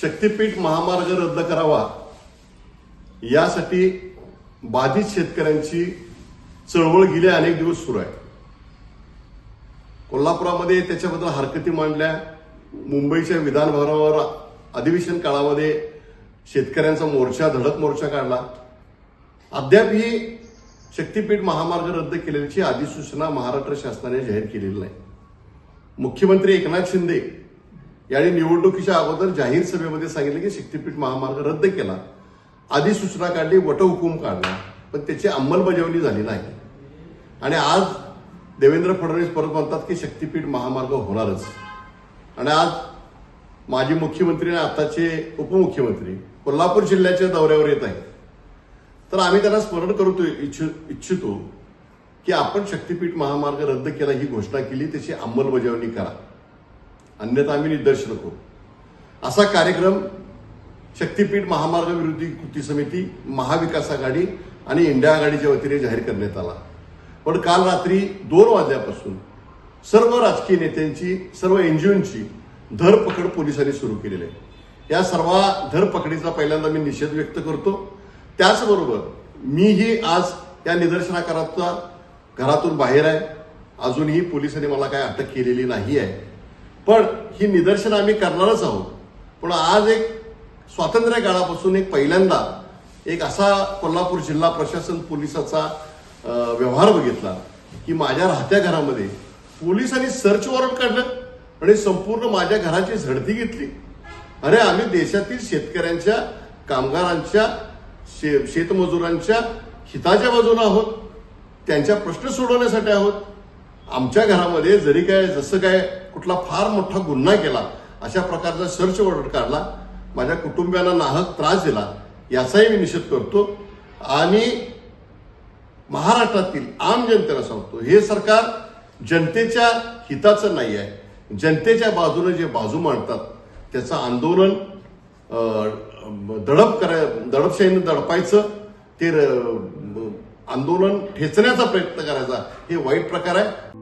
शक्तीपीठ महामार्ग रद्द करावा. यासाठी बाधित शेतकऱ्यांची चळवळ गेले अनेक दिवस सुरू आहे. कोल्हापुरामध्ये त्याच्याबद्दल हरकती मांडल्या. मुंबईच्या विधानभवनावर अधिवेशन काळामध्ये शेतकऱ्यांचा मोर्चा धडक मोर्चा काढला. अद्याप ही शक्तीपीठ महामार्ग रद्द केल्याची अधिसूचना महाराष्ट्र शासनाने जाहीर केलेली नाही. मुख्यमंत्री एकनाथ शिंदे यांनी निवडणुकीच्या अगोदर जाहीर सभेमध्ये सांगितले की शक्तीपीठ महामार्ग रद्द केला. अधिसूचना काढली वटहुकूम काढला पण त्याची अंमलबजावणी झाली नाही. आणि आज देवेंद्र फडणवीस परत म्हणतात की शक्तीपीठ महामार्ग होणारच. आणि आज माजी मुख्यमंत्री आणि आताचे उपमुख्यमंत्री कोल्हापूर जिल्ह्याच्या दौऱ्यावर येत आहेत. तर आम्ही त्यांना स्मरण करतो इच्छ इच्छितो की आपण शक्तीपीठ महामार्ग रद्द केला ही घोषणा केली त्याची अंमलबजावणी करा. अन्यथा आम्ही निदर्शन करू असा कार्यक्रम शक्तीपीठ महामार्ग विरोधी कृती समिती महाविकास आघाडी आणि इंडिया आघाडीच्या वतीने जाहीर करण्यात आला. पण काल रात्री दोन वाजल्यापासून सर्व राजकीय नेत्यांची सर्व एनजीओंची धरपकड पोलिसांनी सुरू केलेली आहे. या सर्व धरपकडीचा पहिल्यांदा मी निषेध व्यक्त करतो. त्याचबरोबर मीही आज या निदर्शनाकाराचा घरातून बाहेर आहे. अजूनही पोलिसांनी मला काय अटक केलेली नाही आहे. पण ही निदर्शनं आम्ही करणारच आहोत. पण आज एक स्वातंत्र्य काळापासून एक पहिल्यांदा एक असा कोल्हापूर जिल्हा प्रशासन पोलिसाचा व्यवहार बघितला की माझ्या राहत्या घरामध्ये पोलिसांनी सर्च वॉरंट काढलं आणि संपूर्ण माझ्या घराची झडती घेतली. अरे आम्ही देशातील शेतकऱ्यांच्या कामगारांच्या शे शेतमजुरांच्या हिताच्या बाजूने आहोत. त्यांच्या प्रश्न सोडवण्यासाठी आहोत. आमच्या घरामध्ये जरी काय जसं काय कुठला फार मोठा गुन्हा केला अशा प्रकारचा सर्च ऑर्डर काढला माझ्या कुटुंबियांना नाहक त्रास दिला याचाही मी निषेध करतो. आणि महाराष्ट्रातील आम जनतेला सांगतो हे सरकार जनतेच्या हिताचं नाही आहे. जनतेच्या बाजूने जे बाजू मांडतात त्याचं आंदोलन दडप कराय दडपशाहीनं दडपायचं ते आंदोलन ठेचण्याचा प्रयत्न करायचा. हे वाईट प्रकार आहे.